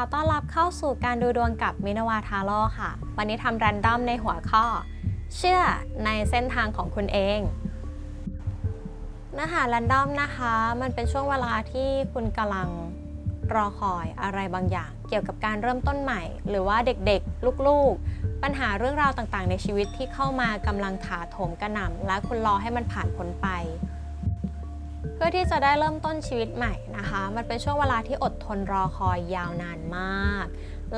ขอต้อนรับเข้าสู่การดูดวงกับมินวาทาโร่ค่ะ วันนี้ทำแรนดอมในหัวข้อ เชื่อในเส้นทางของคุณเองเนื้อหาแรนดอมนะคะ มันเป็นช่วงเวลาที่คุณกำลังรอคอยอะไรบางอย่าง เกี่ยวกับการเริ่มต้นใหม่ หรือว่าเด็กๆ ลูกๆ ปัญหาเรื่องราวต่างๆ ในชีวิตที่เข้ามากำลังถาโถมกระหน่ำและคุณรอให้มันผ่านพ้นไป พื่อที่จะได้เริ่มต้นชีวิตใหม่นะคะ มันเป็นช่วงเวลาที่อดทนรอคอยยาวนานมาก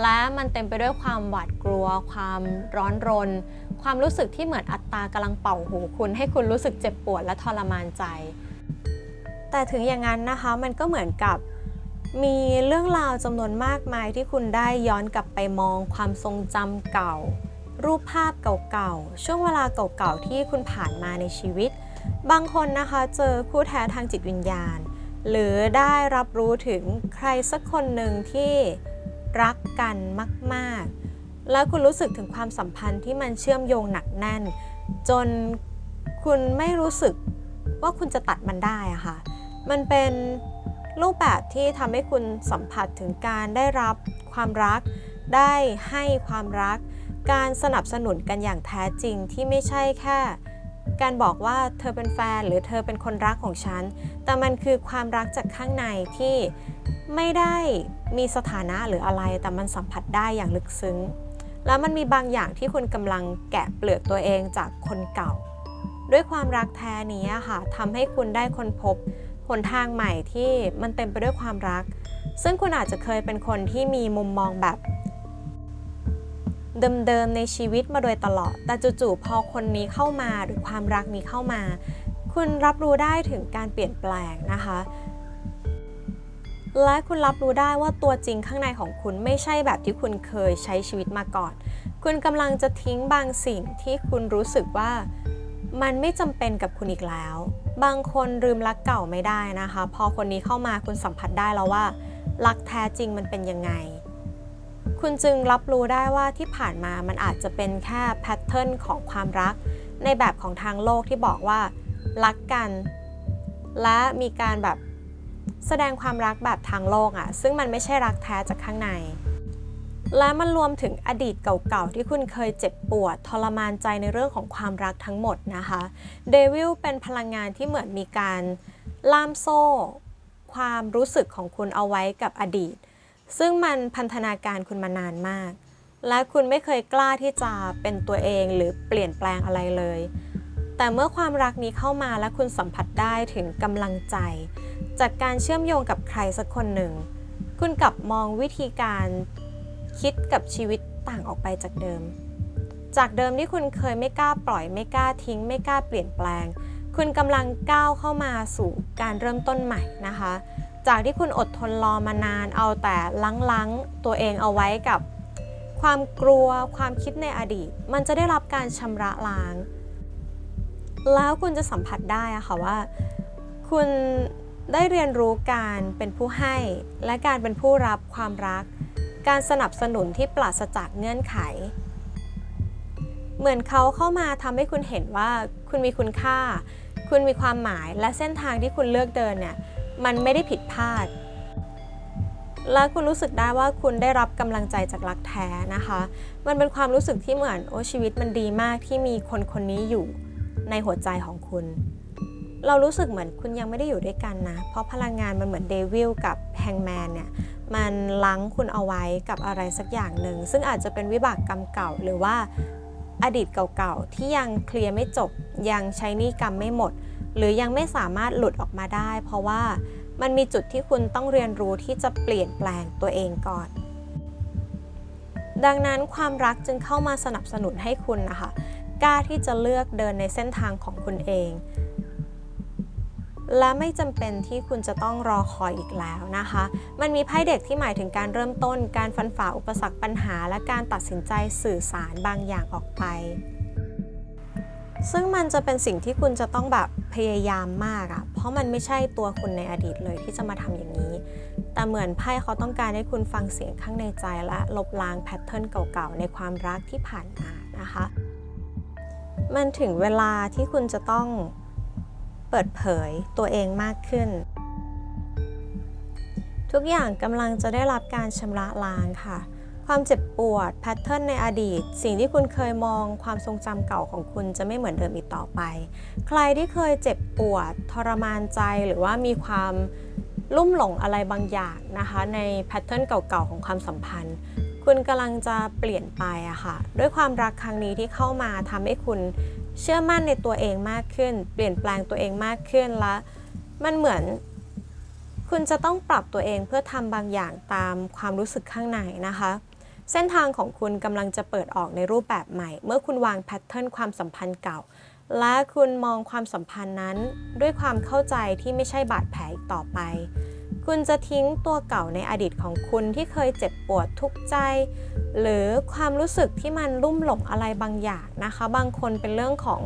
และมันเต็มไปด้วยความหวาดกลัว ความร้อนรน ความรู้สึกที่เหมือนอัตตากำลังเป่าหูคุณ ให้คุณรู้สึกเจ็บปวดและทรมานใจ แต่ถึงอย่างนั้นนะคะมันก็เหมือนกับมีเรื่องราวจำนวนมากมายที่คุณได้ย้อนกลับไปมองความทรงจำเก่า รูปภาพเก่าๆ ช่วงเวลาเก่าๆ ที่คุณผ่านมาในชีวิต บางคนนะคะเจอคู่แท้ทางจิตวิญญาณ หรือได้รับรู้ถึงใครสักคนหนึ่งที่รักกันมาก ๆ แล้วคุณรู้สึกถึงความสัมพันธ์ที่มันเชื่อมโยงหนักแน่น จนคุณไม่รู้สึกว่าคุณจะตัดมันได้อะค่ะ มันเป็นรูปแบบที่ทำให้คุณสัมผัสถึงการได้รับความรัก ได้ให้ความรัก การสนับสนุนกันอย่างแท้จริงที่ไม่ใช่แค่ การบอกว่าเธอเป็นแฟนหรือเธอเป็นคนรักของฉัน แต่มันคือความรักจากข้างในที่ไม่ได้มีสถานะหรืออะไร แต่มันสัมผัสได้อย่างลึกซึ้ง แล้วมันมีบางอย่างที่คุณกำลังแกะเปลือกตัวเองจากคนเก่า ด้วยความรักแท้นี้ค่ะทำให้คุณได้ค้นพบหนทางใหม่ที่มันเต็มไปด้วยความรัก ซึ่งคุณอาจจะเคยเป็นคนที่มีมุมมองแบบ เดิมๆในชีวิตมาโดยตลอด แต่จู่ๆพอคนนี้เข้ามาหรือความรักนี้เข้ามา คุณรับรู้ได้ถึงการเปลี่ยนแปลงนะคะ และคุณรับรู้ได้ว่าตัวจริงข้างในของคุณไม่ใช่แบบที่คุณเคยใช้ชีวิตมาก่อน คุณกำลังจะทิ้งบางสิ่งที่คุณรู้สึกว่ามันไม่จำเป็นกับคุณอีกแล้ว บางคนลืมรักเก่าไม่ได้นะคะ พอคนนี้เข้ามาคุณสัมผัสได้แล้วว่า รักแท้จริงมันเป็นยังไง คุณจึงรับรู้ได้ว่าที่ ผ่านมามันอาจจะเป็นแค่แพทเทิร์นของความรัก ในแบบของทางโลกที่บอกว่ารักกัน และมีการแบบแสดงความรักแบบทางโลกอะ่ะ ซึ่งมันไม่ใช่รักแท้จากข้างใน และมันรวมถึงอดีตเก่าๆ ที่คุณเคยเจ็บปวดทรมานใจในเรื่องของความรักทั้งหมดนะคะเดวิลเป็นพลังงานที่เหมือนมีการล่ามโซ่ ความรู้สึกของคุณเอาไว้กับอดีต ซึ่งมันพันธนาการคุณมานานมาก และคุณไม่เคยกล้าที่จะเป็นตัวเองหรือเปลี่ยนแปลงอะไรเลย แต่เมื่อความรักนี้เข้ามาและคุณสัมผัสได้ถึงกำลังใจ จากการเชื่อมโยงกับใครสักคนหนึ่ง คุณกลับมองวิธีการคิดกับชีวิตต่างออกไปจากเดิม จากเดิมที่คุณเคยไม่กล้าปล่อยไม่กล้าทิ้ง ไม่กล้าเปลี่ยนแปลง คุณกำลังก้าวเข้ามาสู่การเริ่มต้นใหม่นะคะ จากที่คุณอดทนรอมานานเอาแต่ลังๆตัวเองเอาไว้กับ ความกลัวความคิดในอดีต มันจะได้รับการชำระล้าง แล้วคุณจะสัมผัสได้อะค่ะว่า คุณได้เรียนรู้การเป็นผู้ให้ และการเป็นผู้รับความรัก การสนับสนุนที่ปราศจากเงื่อนไข เหมือนเขาเข้ามาทำให้คุณเห็นว่าคุณมีคุณค่า คุณมีความหมายและเส้นทางที่คุณเลือกเดินเนี่ยมันไม่ได้ผิดพลาด และคุณรู้สึกได้ว่าคุณได้รับกำลังใจจากรักแท้นะคะ มันเป็นความรู้สึกที่เหมือนโอ้ชีวิตมันดีมากที่มีคนคนนี้อยู่ในหัวใจของคุณ เรารู้สึกเหมือนคุณยังไม่ได้อยู่ด้วยกันนะ เพราะพลังงานมันเหมือนเดวิลกับแฮงแมนเนี่ยมันลังคุณเอาไว้กับอะไรสักอย่างหนึ่ง ซึ่งอาจจะเป็นวิบากกรรมเก่าหรือว่าอดีตเก่าๆ ที่ยังเคลียร์ไม่จบ ยังใช้นี้กรรมไม่หมด หรือยังไม่สามารถหลุดออกมาได้ เพราะว่า มันมีจุดที่คุณต้องเรียนรู้ที่จะเปลี่ยนแปลงตัวเองก่อน ดังนั้นความรักจึงเข้ามาสนับสนุนให้คุณนะคะกล้าที่จะเลือกเดินในเส้นทางของคุณเอง และไม่จำเป็นที่คุณจะต้องรอคอยอีกแล้วนะคะ มันมีไพ่เด็กที่หมายถึงการเริ่มต้น การฟันฝ่าอุปสรรคปัญหา และการตัดสินใจสื่อสารบางอย่างออกไป ซึ่งมันจะเป็นสิ่งที่คุณจะต้องแบบพยายามมากอะเพราะมันไม่ใช่ตัวคุณในอดีตเลยที่จะมาทำอย่างนี้ แต่เหมือนไพ่เขาต้องการให้คุณฟังเสียงข้างในใจและลบล้างแพทเทิร์นเก่าๆ ในความรักที่ผ่านมานะคะ มันถึงเวลาที่คุณจะต้องเปิดเผยตัวเองมากขึ้น ทุกอย่างกำลังจะได้รับการชำระล้างค่ะ ความเจ็บปวดแพทเทิร์นในอดีต สิ่งที่คุณเคยมองความทรงจำเก่าของคุณจะไม่เหมือนเดิมอีกต่อไป ใครที่เคยเจ็บปวดทรมานใจหรือว่ามีความลุ่มหลงอะไรบางอย่างนะคะ ในแพทเทิร์นเก่าๆของความสัมพันธ์ คุณกำลังจะเปลี่ยนไปอะค่ะด้วยความรักครั้งนี้ที่เข้ามาทำให้คุณเชื่อมั่นในตัวเองมากขึ้น เปลี่ยนแปลงตัวเองมากขึ้นและมันเหมือนคุณจะต้องปรับตัวเองเพื่อทำบางอย่างตามความรู้สึกข้างในนะคะ เส้นทางของคุณกำลังจะเปิดออกในรูปแบบใหม่ เมื่อคุณวางแพทเทิร์นความสัมพันธ์เก่า และคุณมองความสัมพันธ์นั้น ด้วยความเข้าใจที่ไม่ใช่บาดแผลอีกต่อไป คุณจะทิ้งตัวเก่าในอดีตของคุณที่เคยเจ็บปวดทุกข์ใจ หรือความรู้สึกที่มันลุ่มหลงอะไรบางอย่างนะคะ บางคนเป็นเรื่องของ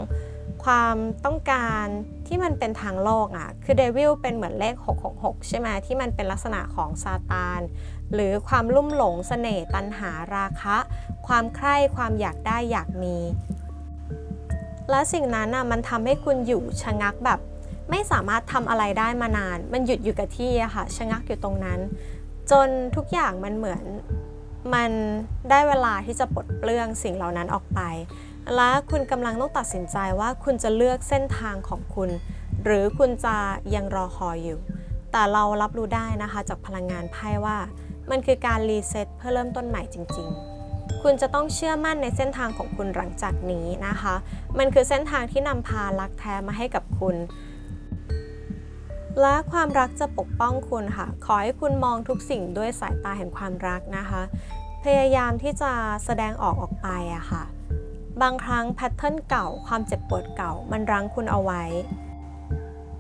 ความต้องการที่มันเป็นทางโลกอะ่ะ คือเดวิลเป็นเหมือนเลข 666 ใช่ไหมที่มันเป็นลักษณะของซาตานหรือความลุ่มหลงสเสน่ห์ตัณหาราคะ ความใคร่ความอยากได้อยากมี และสิ่งนั้นอะมันทำให้คุณอยู่ชะงักแบบ ไม่สามารถทำอะไรได้มานาน มันหยุดอยู่กับที่อะค่ะชะงักอยู่ตรงนั้น จนทุกอย่างมันเหมือนมันได้เวลาที่จะปลดเปลื้องสิ่งเหล่านั้นออกไป และคุณกำลังต้องตัดสินใจว่าคุณจะเลือกเส้นทางของคุณ หรือคุณจะยังรอคอยอยู่ แต่เรารับรู้ได้นะคะจากพลังงานไพ่ว่า มันคือการรีเซ็ตเพื่อเริ่มต้นใหม่จริง ๆ คุณจะต้องเชื่อมั่นในเส้นทางของคุณหลังจากนี้นะคะ มันคือเส้นทางที่นำพารักแท้มาให้กับคุณ และความรักจะปกป้องคุณค่ะ ขอให้คุณมองทุกสิ่งด้วยสายตาแห่งความรักนะคะ พยายามที่จะแสดงออกออกไปอะค่ะ บางครั้งแพทเทิร์นเก่า ความเจ็บปวดเก่า มันรั้งคุณเอาไว้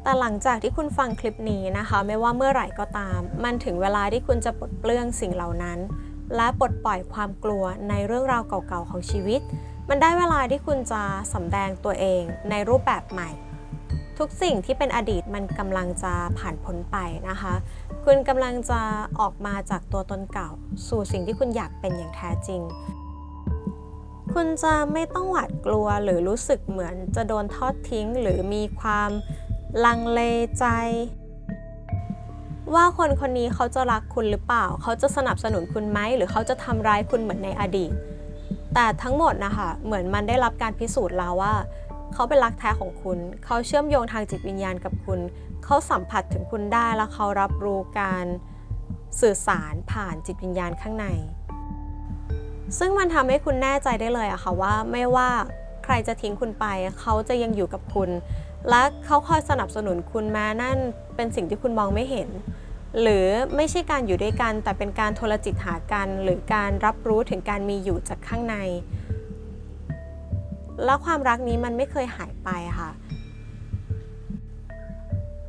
แต่หลังจากที่คุณฟังคลิปนี้นะคะ ไม่ว่าเมื่อไหร่ก็ตาม มันถึงเวลาที่คุณจะปลดเปลื้องสิ่งเหล่านั้น และปลดปล่อยความกลัวในเรื่องราวเก่าๆของชีวิต มันได้เวลาที่คุณจะสำแดงตัวเองในรูปแบบใหม่ ทุกสิ่งที่เป็นอดีตมันกำลังจะผ่านพ้นไปนะคะ คุณกำลังจะออกมาจากตัวตนเก่า สู่สิ่งที่คุณอยากเป็นอย่างแท้จริงคุณจะไม่ต้องหวาดกลัวหรือรู้สึกเหมือนจะโดนทอดทิ้ง หรือมีความ ลังเลใจ ว่าคนคนนี้เขาจะรักคุณหรือเปล่า เขาจะสนับสนุนคุณไหม หรือเขาจะทำร้ายคุณเหมือนในอดีต แต่ทั้งหมดนะคะ เหมือนมันได้รับการพิสูจน์แล้วว่า เขาเป็นรักแท้ของคุณ เขาเชื่อมโยงทางจิตวิญญาณกับคุณ เขาสัมผัสถึงคุณได้แล้วเขารับรู้การสื่อสารผ่านจิตวิญญาณข้างใน ซึ่งมันทำให้คุณแน่ใจได้เลยอะค่ะว่าไม่ว่าใครจะทิ้งคุณไป เขาจะยังอยู่กับคุณ และเขาคอยสนับสนุนคุณแม้นั่นเป็นสิ่งที่คุณมองไม่เห็น หรือไม่ใช่การอยู่ด้วยกัน แต่เป็นการโทรจิตหากัน หรือการรับรู้ถึงการมีอยู่จากข้างใน แล้วความรักนี้มันไม่เคยหายไปค่ะ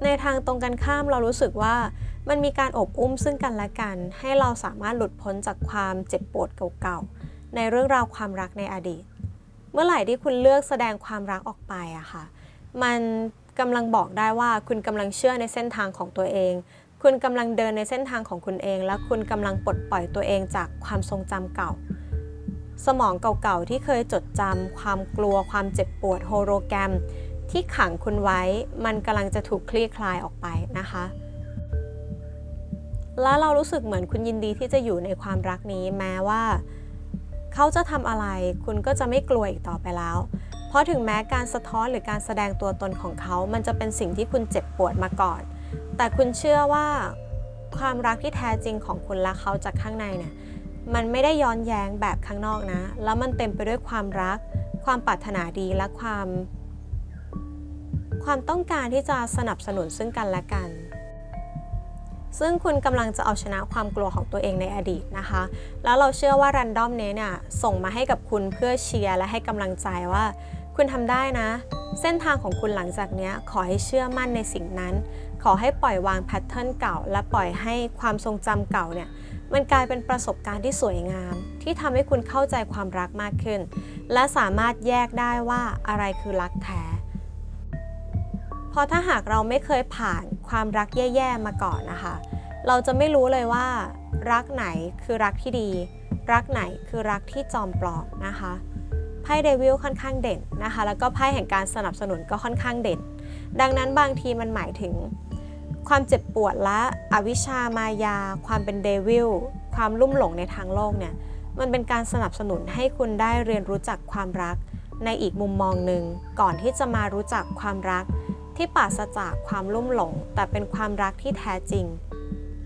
ในทางตรงกันข้ามเรารู้สึกว่ามันมีการอบอุ้มซึ่งกันและกัน ให้เราสามารถหลุดพ้นจากความเจ็บปวดเก่าๆในเรื่องราวความรักในอดีต เมื่อไหร่ที่คุณเลือกแสดงความรักออกไปอะค่ะ มันกำลังบอกได้ว่าคุณกำลังเชื่อในเส้นทางของตัวเอง คุณกำลังเดินในเส้นทางของคุณเอง และคุณกำลังปลดปล่อยตัวเองจากความทรงจำเก่า สมองเก่าๆที่เคยจดจำความกลัวความเจ็บปวดโฮโลแกรม ที่ขังคุณไว้ มันกำลังจะถูกคลี่คลายออกไปนะคะและเรารู้สึกเหมือนคุณยินดีที่จะอยู่ในความรักนี้แม้ว่า เขาจะทำอะไร คุณก็จะไม่กลัวอีกต่อไปแล้ว ราะถึงแม้การสะท้อนหรือการแสดงตัวตนของเขา มันจะเป็นสิ่งที่คุณเจ็บปวดมาก่อน แต่คุณเชื่อว่าความรักที่แท้จริงของคุณและเขาจากข้างในเนี่ย มันไม่ได้ย้อนแย้งแบบข้างนอกนะ แล้วมันเต็มไปด้วยความรัก ความปรารถนาดีและความ ความต้องการที่จะสนับสนุนซึ่งกันและกัน ซึ่งคุณกำลังจะเอาชนะความกลัวของตัวเองในอดีตนะคะ แล้วเราเชื่อว่ารันดอมเนี้เนี่ยส่งมาให้กับคุณเพื่อเชียร์และให้กำลังใจว่า คุณทำได้นะ เส้นทางของคุณหลังจากนี้ขอให้เชื่อมั่นในสิ่งนั้น ขอให้ปล่อยวางแพทเทิร์นเก่า และปล่อยให้ความทรงจำเก่าเนี่ยมันกลายเป็นประสบการณ์ที่สวยงาม ที่ทำให้คุณเข้าใจความรักมากขึ้น และสามารถแยกได้ว่าอะไรคือรักแท้พราะถ้าหากเราไม่เคยผ่านความรักแย่ๆมาก่อนนะคะ เราจะไม่รู้เลยว่า รักไหนคือรักที่ดี รักไหนคือรักที่จอมปลอมนะคะ ไพ่เดวิลค่อนข้างเด่นนะคะ แล้วก็ไพ่แห่งการสนับสนุนก็ค่อนข้างเด่น ดังนั้นบางทีมันหมายถึง ความเจ็บปวดและอวิชามายา ความเป็นเดวิลความลุ่มหลงในทางโลกเนี่ยมันเป็นการสนับสนุนให้คุณได้เรียนรู้จักความรัก ในอีกมุมมองหนึ่งก่อนที่จะมารู้จักความรัก ที่ปราศจากความลุ่มหลง แต่เป็นความรักที่แท้จริง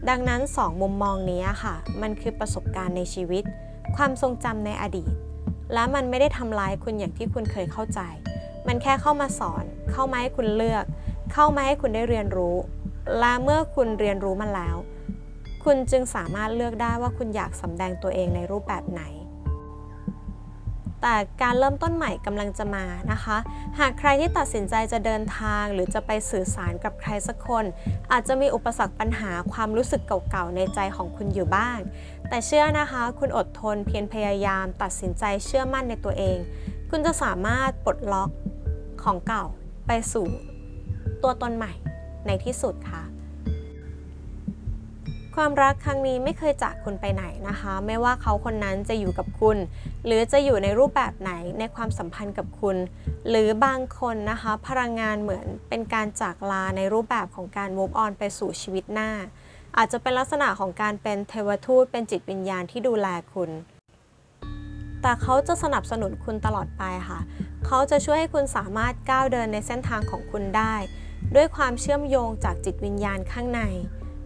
ดังนั้นสองมุมมองนี้ค่ะ มันคือประสบการณ์ในชีวิต ความทรงจำในอดีต และมันไม่ได้ทำร้ายคุณอย่างที่คุณเคยเข้าใจ มันแค่เข้ามาสอน เข้ามาให้คุณเลือก เข้ามาให้คุณได้เรียนรู้ และเมื่อคุณเรียนรู้มันแล้ว คุณจึงสามารถเลือกได้ว่าคุณอยากสำแดงตัวเองในรูปแบบไหน แต่การเริ่มต้นใหม่กำลังจะมานะคะ หากใครที่ตัดสินใจจะเดินทาง หรือจะไปสื่อสารกับใครสักคน อาจจะมีอุปสรรคปัญหาความรู้สึกเก่าๆ ในใจของคุณอยู่บ้าง แต่เชื่อนะคะ คุณอดทนเพียรพยายามตัดสินใจเชื่อมั่นในตัวเอง คุณจะสามารถปลดล็อกของเก่าไปสู่ตัวตนใหม่ในที่สุดค่ะ ความรักครั้งนี้ไม่เคยจากคุณไปไหนนะคะ ไม่ว่าเขาคนนั้นจะอยู่กับคุณ หรือจะอยู่ในรูปแบบไหนในความสัมพันธ์กับคุณ หรือบางคนนะคะ พลังงานเหมือนเป็นการจากลาในรูปแบบของการ move on ไปสู่ชีวิตหน้า อาจจะเป็นลักษณะของการเป็นเทวทูตเป็นจิตวิญญาณที่ดูแลคุณ แต่เขาจะสนับสนุนคุณตลอดไปค่ะ เขาจะช่วยให้คุณสามารถก้าวเดินในเส้นทางของคุณได้ ด้วยความเชื่อมโยงจากจิตวิญญาณข้างใน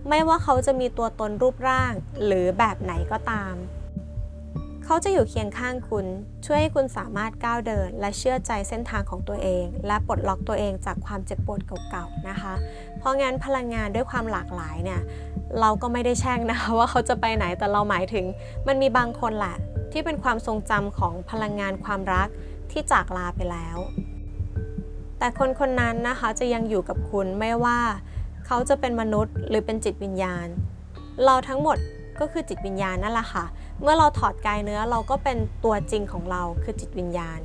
ไม่ว่าเขาจะมีตัวตนรูปร่าง หรือแบบไหนก็ตาม เขาจะอยู่เคียงข้างคุณ ช่วยให้คุณสามารถก้าวเดิน และเชื่อใจเส้นทางของตัวเอง และปลดล็อกตัวเองจากความเจ็บปวดเก่าๆนะคะ เพราะงั้นพลังงานด้วยความหลากหลายเนี่ยเราก็ไม่ได้แช่งนะคะว่าเขาจะไปไหนแต่เราหมายถึง มันมีบางคนแหละ ที่เป็นความทรงจำของพลังงานความรักที่จากลาไปแล้ว แต่คนคนนั้นนะคะจะยังอยู่กับคุณไม่ว่า เขาจะเป็นมนุษย์หรือเป็นจิตวิญญาณ เราทั้งหมดก็คือจิตวิญญาณนั่นแหละค่ะ เมื่อเราถอดกายเนื้อเราก็เป็นตัวจริงของเราคือจิตวิญญาณ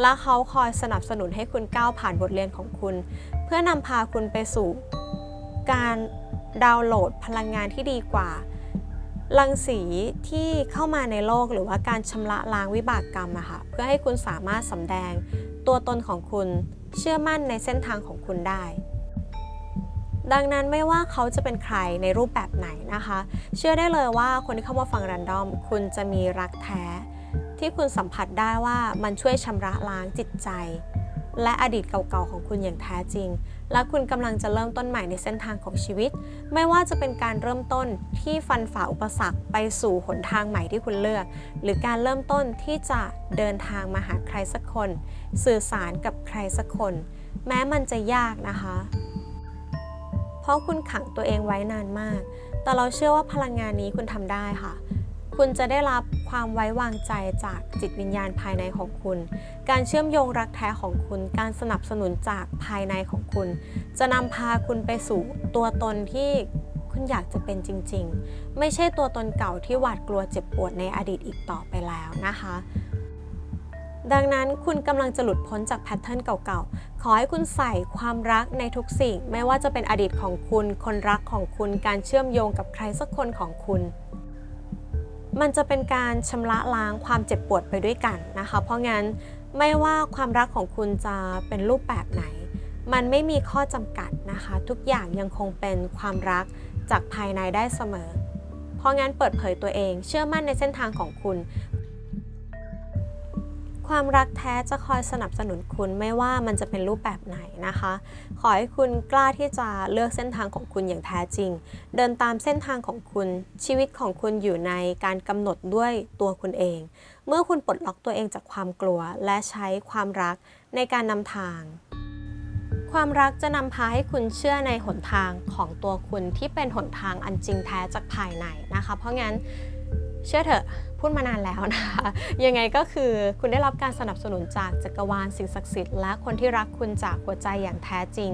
และเขาคอยสนับสนุนให้คุณก้าวผ่านบทเรียนของคุณ เพื่อนำพาคุณไปสู่ การดาวน์โหลดพลังงานที่ดีกว่ารังสีที่เข้ามาในโลกหรือว่าการชำระล้างวิบากกรรมอะค่ะเพื่อให้คุณสามารถสำแดงตัวตนของคุณเชื่อมั่นในเส้นทางของคุณได้ ดังนั้นไม่ว่าเขาจะเป็นใครในรูปแบบไหนนะคะ เชื่อได้เลยว่าคนที่เข้ามาฟังรันดอม คุณจะมีรักแท้ ที่คุณสัมผัสได้ว่ามันช่วยชำระล้างจิตใจ และอดีตเก่าๆของคุณอย่างแท้จริง และคุณกำลังจะเริ่มต้นใหม่ในเส้นทางของชีวิต ไม่ว่าจะเป็นการเริ่มต้นที่ฟันฝ่าอุปสรรคไปสู่หนทางใหม่ที่คุณเลือก หรือการเริ่มต้นที่จะเดินทางมาหาใครสักคน สื่อสารกับใครสักคน แม้มันจะยากนะคะ ราะคุณขังตัวเองไว้นานมาก แต่เราเชื่อว่าพลังงานนี้คุณทำได้ค่ะ คุณจะได้รับความไว้วางใจจากจิตวิญญาณภายในของคุณ การเชื่อมโยงรักแท้ของคุณ การสนับสนุนจากภายในของคุณ จะนำพาคุณไปสู่ตัวตนที่คุณอยากจะเป็นจริง ๆ ไม่ใช่ตัวตนเก่าที่หวาดกลัวเจ็บปวดในอดีตอีกต่อไปแล้วนะคะดังนั้นคุณกำลังจะหลุดพ้นจากแพทเทิร์นเก่าๆ ขอให้คุณใส่ความรักในทุกสิ่ง ไม่ว่าจะเป็นอดีตของคุณ คนรักของคุณ การเชื่อมโยงกับใครสักคนของคุณ มันจะเป็นการชำระล้างความเจ็บปวดไปด้วยกันนะคะ เพราะงั้นไม่ว่าความรักของคุณจะเป็นรูปแบบไหน มันไม่มีข้อจำกัดนะคะ ทุกอย่างยังคงเป็นความรักจากภายในได้เสมอ เพราะงั้นเปิดเผยตัวเอง เชื่อมั่นในเส้นทางของคุณ ความรักแท้จะคอยสนับสนุนคุณไม่ว่ามันจะเป็นรูปแบบไหนนะคะ ขอให้คุณกล้าที่จะเลือกเส้นทางของคุณอย่างแท้จริง เดินตามเส้นทางของคุณ ชีวิตของคุณอยู่ในการกำหนดด้วยตัวคุณเอง เมื่อคุณปลดล็อกตัวเองจากความกลัว และใช้ความรักในการนำทาง ความรักจะนำพาให้คุณเชื่อในหนทางของตัวคุณที่เป็นหนทางอันจริงแท้จากภายในนะคะ เพราะงั้นเชื่อเถอะ พูดมานานแล้วนะคะ ยังไงก็คือคุณได้รับการสนับสนุนจากจักรวาลสิ่งศักดิ์สิทธิ์และคนที่รักคุณจากหัวใจอย่างแท้จริง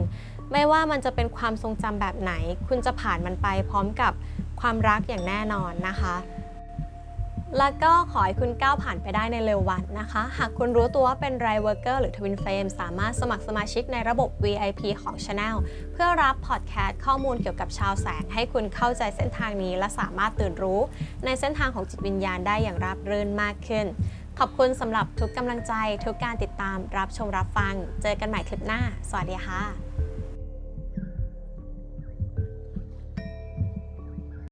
ไม่ว่ามันจะเป็นความทรงจำแบบไหน คุณจะผ่านมันไปพร้อมกับความรักอย่างแน่นอนนะคะ แล้วก็ขอให้คุณก้าวผ่านไปได้ในเร็ววันนะคะ หากคุณรู้ตัวว่าเป็นไรเวอร์เกอร์หรือ Twin Flame สามารถสมัครสมาชิกในระบบ VIP ของ Channel เพื่อรับพอดแคสต์ข้อมูลเกี่ยวกับชาวแสง ให้คุณเข้าใจเส้นทางนี้ และสามารถตื่นรู้ ในเส้นทางของจิตวิญญาณได้อย่างราบรื่นมากขึ้น ขอบคุณสำหรับทุกกำลังใจ ทุกการติดตามรับชมรับฟัง เจอกันใหม่คลิปหน้า สวัสดีค่ะ